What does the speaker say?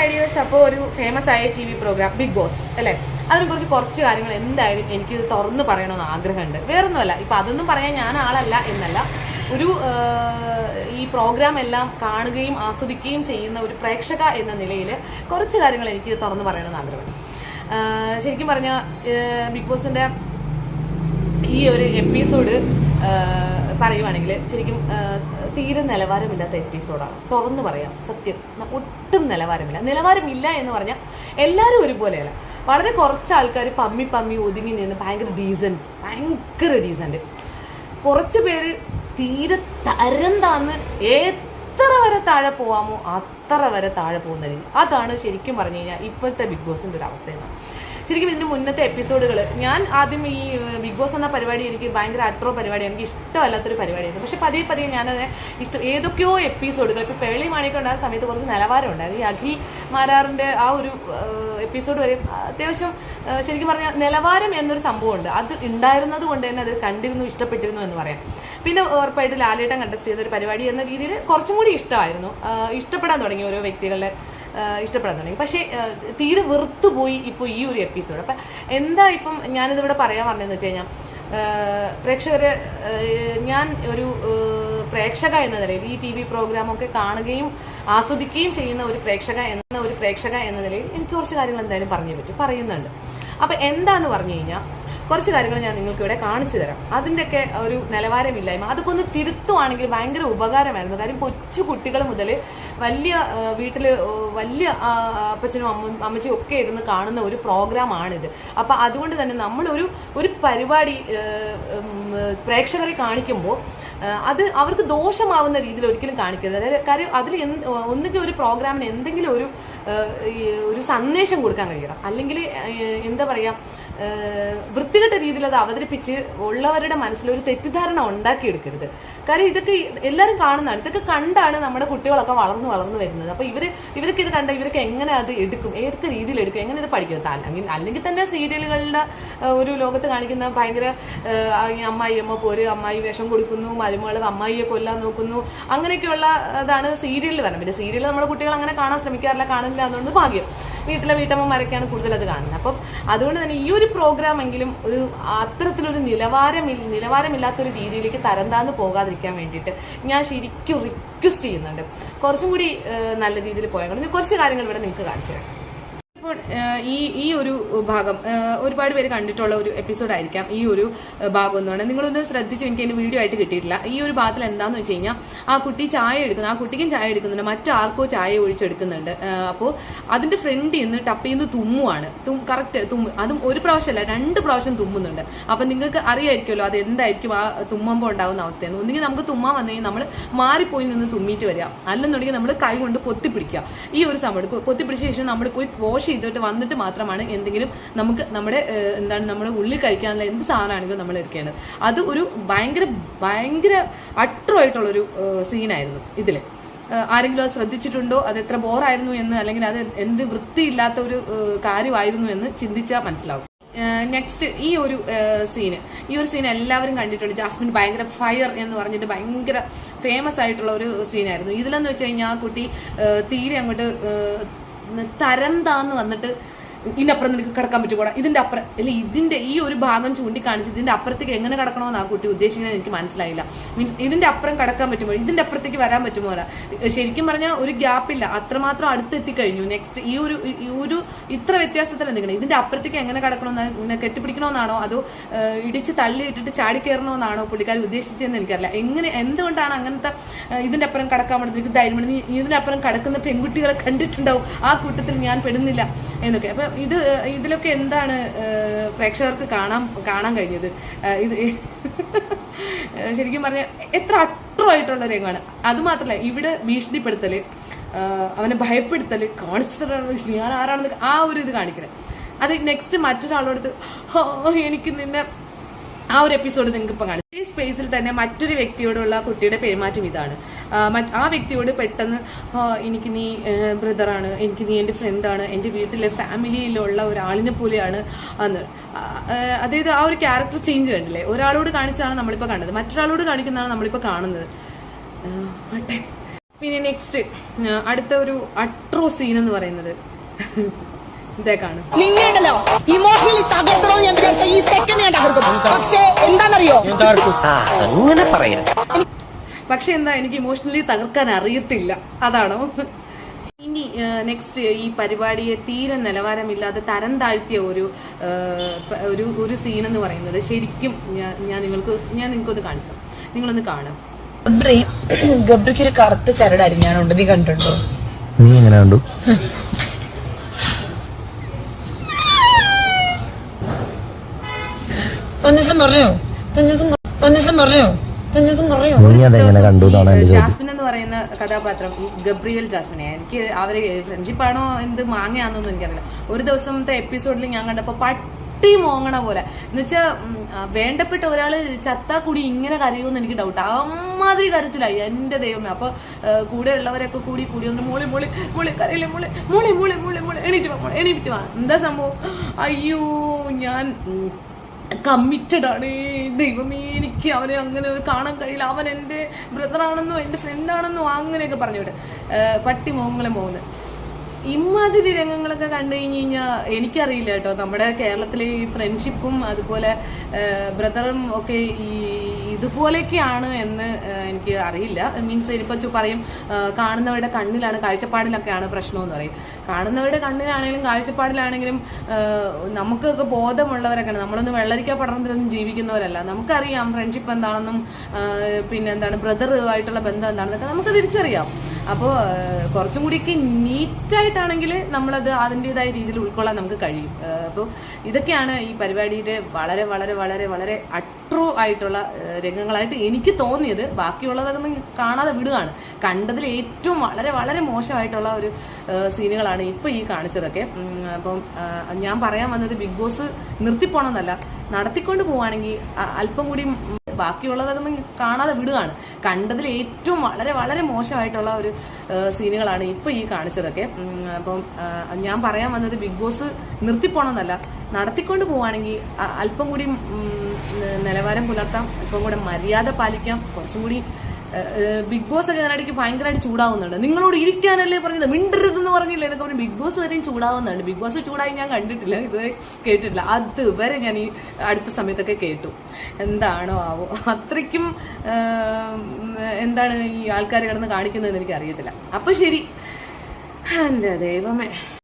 My dears അപ്പോൾ ഒരു famous ആയ T V program Bigg Boss അല്ലേ? അതിനെ കുറിച്ച് കാര്യങ്ങൾ എന്തായാലും എനിക്ക് തുറന്നു പറയണമെന്ന് ആഗ്രഹമുണ്ട്. വേറൊന്നുമല്ല ഇപ്പൊ അതൊന്നും പറയാൻ ഞാൻ ആളല്ല എന്നല്ല. ഒരു ഈ പ്രോഗ്രാം എല്ലാം കാണുകയും ആസ്വദിക്കുകയും ചെയ്യുന്ന ഒരു പ്രേക്ഷക എന്ന നിലയിൽ കുറച്ച് കാര്യങ്ങൾ എനിക്ക് തുറന്നു പറയണമെന്ന് ആഗ്രഹമുണ്ട്. ശരിക്കും പറഞ്ഞാൽ ബിഗ് ബോസിന്റെ ഈ ഒരു എപ്പിസോഡ് പറയുവാണെങ്കിൽ ശരിക്കും തീരെ നിലവാരമില്ലാത്ത എപ്പിസോഡാണ്. തുറന്നു പറയാം. സത്യം. ഒട്ടും നിലവാരമില്ല. നിലവാരമില്ല എന്ന് പറഞ്ഞാൽ എല്ലാവരും ഒരുപോലെയല്ല. വളരെ കുറച്ച് ആൾക്കാർ പമ്മി പമ്മി ഒതുങ്ങി നിന്ന് ഭയങ്കര ഡീസൻസ് ഭയങ്കര ഡീസന്റ് കുറച്ച് പേര് തീരെ തരം താന്ന് എത്ര വരെ താഴെ പോവാമോ അത്ര വരെ താഴെ പോകുന്ന രീതി അതാണ് ശരിക്കും പറഞ്ഞു കഴിഞ്ഞാൽ ഇപ്പോഴത്തെ ബിഗ് ബോസിന്റെ ഒരു അവസ്ഥ എന്നാണ് ശരിക്കും ഇതിന്റെ മുന്നത്തെ എപ്പിസോഡുകൾ ഞാൻ ആദ്യം ഈ ബിഗ് ബോസ് എന്ന പരിപാടി എനിക്ക് ഭയങ്കര അട്രോ പരിപാടി എനിക്ക് ഇഷ്ടമല്ലാത്തൊരു പരിപാടിയായിരുന്നു. പക്ഷെ പതിയെ പതിയെ ഞാനത് ഇഷ്ടം ഏതൊക്കെയോ എപ്പിസോഡുകൾ ഇപ്പൊ പേളി മാണിക്ക് ഉണ്ടാകുന്ന സമയത്ത് കുറച്ച് നിലവാരം ഉണ്ടായിരുന്നു. ഈ അഖി മാരാറിന്റെ ആ ഒരു എപ്പിസോഡ് വരെ അത്യാവശ്യം ശരിക്കും പറഞ്ഞാൽ നിലവാരം എന്നൊരു സംഭവമുണ്ട്. അത് ഉണ്ടായിരുന്നത് കൊണ്ട് തന്നെ അത് കണ്ടിരുന്നു ഇഷ്ടപ്പെട്ടിരുന്നു എന്ന് പറയാം. പിന്നെ ഉറപ്പായിട്ട് ലാലേട്ടൻ കണ്ടസ്റ്റ് ചെയ്യുന്ന ഒരു പരിപാടി എന്ന രീതിയിൽ കുറച്ചും കൂടി ഇഷ്ടമായിരുന്നു. ഇഷ്ടപ്പെടാൻ തുടങ്ങി ഓരോ വ്യക്തികളുടെ ഇഷ്ടപ്പെടാൻ തുടങ്ങി പക്ഷേ തീരെ വെറുത്തുപോയി ഇപ്പോൾ ഈ ഒരു എപ്പിസോഡ്. അപ്പം എന്താ ഇപ്പം ഞാനിതിവിടെ പറയാൻ പറഞ്ഞതെന്ന് വെച്ച് കഴിഞ്ഞാൽ പ്രേക്ഷകര് ഞാൻ ഒരു പ്രേക്ഷക എന്ന നിലയിൽ ഈ ടി വി പ്രോഗ്രാമൊക്കെ കാണുകയും ആസ്വദിക്കുകയും ചെയ്യുന്ന ഒരു പ്രേക്ഷക എന്ന ഒരു പ്രേക്ഷക എന്ന നിലയിൽ എനിക്ക് കുറച്ച് കാര്യങ്ങൾ എന്തായാലും പറഞ്ഞു പറ്റും പറയുന്നുണ്ട്. അപ്പം എന്താന്ന് പറഞ്ഞു കഴിഞ്ഞാൽ കുറച്ച് കാര്യങ്ങൾ ഞാൻ നിങ്ങൾക്ക് ഇവിടെ കാണിച്ചു തരാം. അതിന്റെയൊക്കെ ഒരു നിലവാരമില്ലായ്മ. അതൊക്കെ ഒന്ന് തിരുത്തുവാണെങ്കിൽ ഭയങ്കര ഉപകാരമായിരുന്നു. കാര്യം കൊച്ചു കുട്ടികൾ മുതൽ വലിയ വീട്ടിൽ വലിയ അപ്പച്ചനും അമ്മ അമ്മച്ചിയും ഒക്കെ ഇരുന്ന് കാണുന്ന ഒരു പ്രോഗ്രാമാണിത്. അപ്പം അതുകൊണ്ട് തന്നെ നമ്മളൊരു ഒരു പരിപാടി പ്രേക്ഷകരെ കാണിക്കുമ്പോൾ അത് അവർക്ക് ദോഷമാവുന്ന രീതിയിൽ ഒരിക്കലും കാണിക്കരുത്. അതായത് കാര്യം അതിൽ എന്ത് ഒന്നുകിൽ ഒരു പ്രോഗ്രാമിന് എന്തെങ്കിലും ഒരു ഒരു സന്ദേശം കൊടുക്കാൻ കഴിയണം. അല്ലെങ്കിൽ എന്താ പറയുക വൃത്തികെട്ട രീതിയിൽ അത് അവതരിപ്പിച്ച് ഉള്ളവരുടെ മനസ്സിൽ ഒരു തെറ്റിദ്ധാരണ ഉണ്ടാക്കിയെടുക്കരുത്. കാര്യം ഇതൊക്കെ എല്ലാവരും കാണുന്നതാണ്. ഇതൊക്കെ കണ്ടാണ് നമ്മുടെ കുട്ടികളൊക്കെ വളർന്നു വളർന്നു വരുന്നത്. അപ്പൊ ഇവർ ഇവർക്ക് ഇത് കണ്ട ഇവർക്ക് എങ്ങനെ അത് എടുക്കും? ഏതൊക്കെ രീതിയിൽ എടുക്കും? എങ്ങനെ ഇത് പഠിക്കും? അല്ലെങ്കിൽ അല്ലെങ്കിൽ തന്നെ സീരിയലുകളുടെ ഒരു ലോകത്ത് കാണിക്കുന്ന ഭയങ്കര അമ്മായി അമ്മ പോര് അമ്മായി വേഷം കൊടുക്കുന്നു മരുമകൾ അമ്മായിയെ കൊല്ലാൻ നോക്കുന്നു. അങ്ങനെയൊക്കെയുള്ള അതാണ് സീരിയലിൽ വരുന്നത്. പിന്നെ സീരിയൽ നമ്മുടെ കുട്ടികൾ അങ്ങനെ കാണാൻ ശ്രമിക്കാറില്ല കാണുന്നില്ല. അതുകൊണ്ട് ഭാഗ്യം. വീട്ടിലെ വീട്ടമ്മമാരൊക്കെയാണ് കൂടുതൽ അത് കാണുന്നത്. അപ്പം അതുകൊണ്ട് തന്നെ ഈ ഒരു പ്രോഗ്രാം എങ്കിലും ഒരു അത്തരത്തിലൊരു നിലവാരം നിലവാരമില്ലാത്തൊരു രീതിയിലേക്ക് തരം താന്ന് പോകാതിരിക്കാൻ വേണ്ടിയിട്ട് ഞാൻ ശരിക്കും റിക്വസ്റ്റ് ചെയ്യുന്നുണ്ട്. കുറച്ചും കൂടി നല്ല രീതിയിൽ പോയാൽ കുറച്ച് കാര്യങ്ങൾ ഇവിടെ നിങ്ങൾക്ക് കാണിച്ചു തരാം. ഈ ഈ ഒരു ഭാഗം ഒരുപാട് പേര് കണ്ടിട്ടുള്ള ഒരു എപ്പിസോഡ് ആയിരിക്കാം ഈ ഒരു ഭാഗം എന്ന് പറയുന്നത്. നിങ്ങളൊന്ന് ശ്രദ്ധിച്ചു എനിക്ക് അതിന്റെ വീഡിയോ ആയിട്ട് കിട്ടിയിട്ടില്ല. ഈ ഒരു ഭാഗത്തിൽ എന്താന്ന് വെച്ച് കഴിഞ്ഞാൽ ആ കുട്ടി ചായ എടുക്കുന്നു ആ കുട്ടിക്കും ചായ എടുക്കുന്നുണ്ട് മറ്റാർക്കോ ചായ ഒഴിച്ചെടുക്കുന്നുണ്ട്. അപ്പോൾ അതിന്റെ ഫ്രണ്ടിൽ നിന്ന് ടപ്പിൽ നിന്ന് തുമ്മുവാണ് കറക്റ്റ് തുമ്മു അതും ഒരു പ്രാവശ്യമല്ല രണ്ട് പ്രാവശ്യം തുമ്മുന്നുണ്ട്. അപ്പം നിങ്ങൾക്ക് അറിയായിരിക്കുമല്ലോ അത് എന്തായിരിക്കും ആ തുമ്മുമ്പോൾ ഉണ്ടാകുന്ന അവസ്ഥയെന്ന്. ഒന്നുകിൽ നമുക്ക് തുമ്മാൻ വന്നു നമ്മൾ മാറിപ്പോയി നിന്ന് തുമ്മിയിട്ട് വരിക അല്ലെന്നുണ്ടെങ്കിൽ നമ്മൾ കൈ കൊണ്ട് പൊത്തിപ്പിടിക്കുക. ഈ ഒരു സമയം പൊത്തിപ്പിടിച്ച ശേഷം നമ്മൾ പോയി വാഷ് ചെയ്തിട്ട് വന്നിട്ട് മാത്രമാണ് എന്തെങ്കിലും നമുക്ക് നമ്മുടെ എന്താണ് നമ്മുടെ ഉള്ളിൽ കഴിക്കാനുള്ള എന്ത് സാധനമാണെങ്കിലും നമ്മൾ എടുക്കേണ്ടത്. അത് ഒരു ഭയങ്കര ഭയങ്കര അട്രമായിട്ടുള്ളൊരു സീനായിരുന്നു ഇതിൽ ആരെങ്കിലും അത് ശ്രദ്ധിച്ചിട്ടുണ്ടോ? അത് എത്ര ബോറായിരുന്നു എന്ന് അല്ലെങ്കിൽ അത് എന്ത് വൃത്തിയില്ലാത്ത ഒരു കാര്യമായിരുന്നു എന്ന് ചിന്തിച്ചാൽ മനസ്സിലാവും. നെക്സ്റ്റ് ഈ ഒരു സീന് ഈ ഒരു സീൻ എല്ലാവരും കണ്ടിട്ടുണ്ട്. ജാസ്മിൻ ഭയങ്കര ഫയർ എന്ന് പറഞ്ഞിട്ട് ഭയങ്കര ഫേമസ് ആയിട്ടുള്ള ഒരു സീനായിരുന്നു ഇതിലെന്ന് വെച്ച് കഴിഞ്ഞാൽ ആ കുട്ടി തീരെ അങ്ങോട്ട് തരം താന്ന് വന്നിട്ട് ഇതിനപ്പുറം നിനക്ക് കിടക്കാൻ പറ്റുകൂടാ ഇതിന്റെ അപ്പുറം അല്ലെ ഇതിന്റെ ഈ ഒരു ഭാഗം ചൂണ്ടിക്കാണിച്ച് ഇതിന്റെ അപ്പുറത്തേക്ക് എങ്ങനെ കിടക്കണമെന്ന് ആ കുട്ടി ഉദ്ദേശിക്കുന്നത് എനിക്ക് മനസ്സിലായില്ല. മീൻസ് ഇതിന്റെ അപ്പുറം കിടക്കാൻ പറ്റുമോ? ഇതിന്റെ അപ്പുറത്തേക്ക് വരാൻ പറ്റുമോ ശരിക്കും പറഞ്ഞാൽ ഒരു ഗ്യാപ്പില്ല അത്രമാത്രം അടുത്തെത്തി കഴിഞ്ഞു നെക്സ്റ്റ് ഈ ഒരു ഈ ഒരു ഇത്ര വ്യത്യാസത്തിൽ എന്തെങ്കിലും ഇതിന്റെ അപ്പുറത്തേക്ക് എങ്ങനെ കിടക്കണമെന്ന് കെട്ടിപ്പിടിക്കണമെന്നാണോ? അതോ ഇടിച്ച് ഇടിച്ച് തള്ളിയിട്ടിട്ട് ചാടി കയറണമെന്നാണോ പുള്ളിക്കാരി ഉദ്ദേശിച്ചതെന്ന് എനിക്കറിയില്ല. എങ്ങനെ എന്തുകൊണ്ടാണ് അങ്ങനത്തെ ഇതിന്റെ അപ്പുറം കടക്കാൻ പറ്റുന്നത്? എനിക്ക് ഇതിന്റെ അപ്പുറം കടക്കുന്ന പെൺകുട്ടികളെ കണ്ടിട്ടുണ്ടാവും. ആ കൂട്ടത്തിൽ ഞാൻ പെടുന്നില്ല. എന്നൊക്കെ. അപ്പൊ ഇത് ഇതിലൊക്കെ എന്താണ് പ്രേക്ഷകർക്ക് കാണാൻ കാണാൻ കഴിഞ്ഞത്? ഇത് ശരിക്കും പറഞ്ഞ എത്ര അട്രമായിട്ടുള്ള രംഗമാണ്. അത് മാത്രല്ല ഇവിടെ ഭീഷണിപ്പെടുത്തൽ ഏഹ്, അവനെ ഭയപ്പെടുത്തൽ കോൺസ്റ്റന്റ് ഞാൻ ആരാണെന്ന് ആ ഒരു ഇത് കാണിക്കണേ അത് നെക്സ്റ്റ് മറ്റൊരാളോട് "ഹോ, എനിക്ക് നിന്നെ ആ ഒരു എപ്പിസോഡ് നിങ്ങൾക്ക് ഇപ്പം കാണാം. ഈ സ്പേസിൽ തന്നെ മറ്റൊരു വ്യക്തിയോടുള്ള കുട്ടിയുടെ പെരുമാറ്റം ഇതാണ്. ആ, വ്യക്തിയോട് പെട്ടെന്ന് എനിക്ക് നീ ബ്രദറാണ് എനിക്ക് നീ എന്റെ ഫ്രണ്ടാണ് എന്റെ വീട്ടിലെ ഫാമിലിയിലുള്ള ഒരാളിനെ പോലെയാണ് എന്ന്. അതായത് ആ ഒരു ക്യാരക്ടർ ചേഞ്ച് കണ്ടില്ലേ? ഒരാളോട് കാണിച്ചാണ് നമ്മളിപ്പോൾ കാണുന്നത് മറ്റൊരാളോട് കാണിക്കുന്നതാണ് നമ്മളിപ്പോൾ കാണുന്നത്. പിന്നെ നെക്സ്റ്റ് അടുത്ത ഒരു അട്രോ സീൻ എന്ന് പറയുന്നത്. ഇതേക്കാണ് നിങ്ങളുണ്ടല്ലോ ഇമോഷണലി തകർക്കണോ ഞാൻ വിചാരിച്ച ഈ സെക്കൻഡ് ഞാൻ തകർക്കും പക്ഷേ എന്താണെന്നറിയോ? അങ്ങനെ പറയരുത്. പക്ഷെ എന്താ എനിക്ക് ഇമോഷണലി തകർക്കാൻ അറിയത്തില്ല. അതാണോ? ഇനി നെക്സ്റ്റ് ഈ പരിപാടിയെ തീരെ നിലവാരമില്ലാതെ തരം താഴ്ത്തിയ ഒരു ഒരു ഒരു സീൻ എന്ന് പറയുന്നത് ശരിക്കും ഞാൻ നിങ്ങൾക്ക് ഞാൻ നിങ്ങൾക്കൊന്ന് കാണിച്ചു. നിങ്ങളൊന്ന് കാണും. ഗബ്രി ഗബ്രിക്ക് ഒരു കറുത്ത ചരട് അരിഞ്ഞാണുണ്ട്. നീ കണ്ടുണ്ടോ നീ എങ്ങനെ കണ്ടു? തൊന്നീസം പറഞ്ഞോ? തൊന്നീസം തൊന്നീസം പറഞ്ഞോ? നീ അതെങ്ങനെ കണ്ടു എന്നാണ് എന്റെ ചോദ്യം. ജാസ്മിൻ എന്ന് പറയുന്ന കഥാപാത്രം ഈ ഗബ്രിയൽ ജാസ്മിനെ. എനിക്ക് അവർ ഫ്രണ്ട്ഷിപ്പാണോ എന്ത് മാങ്ങയാണെന്നൊന്നും എനിക്കറിയില്ല. ഒരു ദിവസത്തെ എപ്പിസോഡിൽ ഞാൻ കണ്ടപ്പോ പട്ടി മോങ്ങണ പോലെ. എന്നുവെച്ചാ വേണ്ടപ്പെട്ട ഒരാൾ ചത്താ കൂടി ഇങ്ങനെ കരയുമെന്ന് എനിക്ക് ഡൗട്ട് അമ്മാതിരി കരച്ചിലായി എന്റെ ദൈവമേ. അപ്പൊ ആ, കൂടെ ഉള്ളവരൊക്കെ കൂടി കൂടി ഒന്ന് മോളി മോളി മോളി കരയില്ല മോളി? മോളി മോളി മോളി മോളി എണീറ്റ് എണീറ്റ് വാ. എന്താ സംഭവം? അയ്യോ ഞാൻ കമ്മിറ്റഡ് ആണ്. ദൈവമേ എനിക്ക് അവനെ അങ്ങനെ കാണാൻ കഴിയില്ല. അവൻ എന്റെ ബ്രദറാണെന്നോ എന്റെ ഫ്രണ്ടാണെന്നോ അങ്ങനെയൊക്കെ പറഞ്ഞു വിട്ട് പട്ടി മോങ്ങളെ മോന്ന് ഇമാതിരി രംഗങ്ങളൊക്കെ കണ്ടു കഴിഞ്ഞ് കഴിഞ്ഞാൽ എനിക്കറിയില്ല കേട്ടോ. നമ്മുടെ കേരളത്തിലെ ഈ ഫ്രണ്ട്ഷിപ്പും അതുപോലെ ബ്രദറും ഒക്കെ ഈ ഇതുപോലെയൊക്കെയാണ് എന്ന് എനിക്ക് അറിയില്ല. മീൻസ് ഇനിയിപ്പോൾ പറയും കാണുന്നവരുടെ കണ്ണിലാണ് കാഴ്ചപ്പാടിലൊക്കെയാണ് പ്രശ്നം എന്ന് പറയും. കാണുന്നവരുടെ കണ്ണിലാണെങ്കിലും കാഴ്ചപ്പാടിലാണെങ്കിലും നമുക്കൊക്കെ ബോധമുള്ളവരൊക്കെയാണ്. നമ്മളൊന്നും വെള്ളരിക്ക പഠനത്തിലൊന്നും ജീവിക്കുന്നവരല്ല. നമുക്കറിയാം ഫ്രണ്ട്ഷിപ്പ് എന്താണെന്നും പിന്നെ എന്താണ് ബ്രദറുമായിട്ടുള്ള ബന്ധം എന്താണെന്നൊക്കെ നമുക്ക് തിരിച്ചറിയാം. അപ്പോൾ കുറച്ചും കൂടിയൊക്കെ നീറ്റായിട്ടാണെങ്കിൽ നമ്മളത് അതിന്റെതായ രീതിയിൽ ഉൾക്കൊള്ളാൻ നമുക്ക് കഴിയും. അപ്പോൾ ഇതൊക്കെയാണ് ഈ പരിപാടിയുടെ വളരെ വളരെ വളരെ വളരെ അട്രൂ ആയിട്ടുള്ള രംഗങ്ങളായിട്ട് എനിക്ക് തോന്നിയത്. ബാക്കിയുള്ളതൊക്കെ കാണാതെ വിടുകയാണ്. കണ്ടതിൽ ഏറ്റവും വളരെ വളരെ മോശമായിട്ടുള്ള ഒരു സീനുകളാണ് ഇപ്പോൾ ഈ കാണിച്ചതൊക്കെ. അപ്പം ഞാൻ പറയാൻ വന്നത് ബിഗ് ബോസ് നിർത്തിപ്പോണമെന്നല്ല നടത്തിക്കൊണ്ട് പോവുകയാണെങ്കിൽ അല്പം കൂടി ബാക്കിയുള്ളതൊക്കെ കാണാതെ വിടുകയാണ്. കണ്ടതിൽ ഏറ്റവും വളരെ വളരെ മോശമായിട്ടുള്ള ഒരു സീനുകളാണ് ഇപ്പോൾ ഈ കാണിച്ചതൊക്കെ. അപ്പം ഞാൻ പറയാൻ വന്നത് ബിഗ് ബോസ് നിർത്തിപ്പോണമെന്നല്ല നടത്തിക്കൊണ്ട് പോവുകയാണെങ്കിൽ അല്പം കൂടി നിലവാരം പുലർത്താം അല്പം കൂടെ മര്യാദ പാലിക്കാം കുറച്ചും കൂടി ബിഗ് ബോസ് ഒക്കെ ഞാനിടയ്ക്ക് ഭയങ്കരമായിട്ട് ചൂടാവുന്നുണ്ട്. നിങ്ങളോട് ഇരിക്കാനല്ലേ പറഞ്ഞത്? മിണ്ടരുതെന്ന് പറഞ്ഞില്ലേ? എന്നൊക്കെ പറഞ്ഞ് ബിഗ് ബോസ് വരെയും ചൂടാവുന്നുണ്ട്. ബിഗ് ബോസ് ചൂടായി ഞാൻ കണ്ടിട്ടില്ല. ഇത് കേട്ടിട്ടില്ല. അതുവരെ ഞാൻ ഈ അടുത്ത സമയത്തൊക്കെ കേട്ടു. എന്താണോ ആവോ? അത്രയ്ക്കും എന്താണ് ഈ ആൾക്കാർ കിടന്ന് കാണിക്കുന്നതെന്ന് എനിക്ക് അറിയത്തില്ല അപ്പൊ ശരി. എന്റെ ദൈവമേ.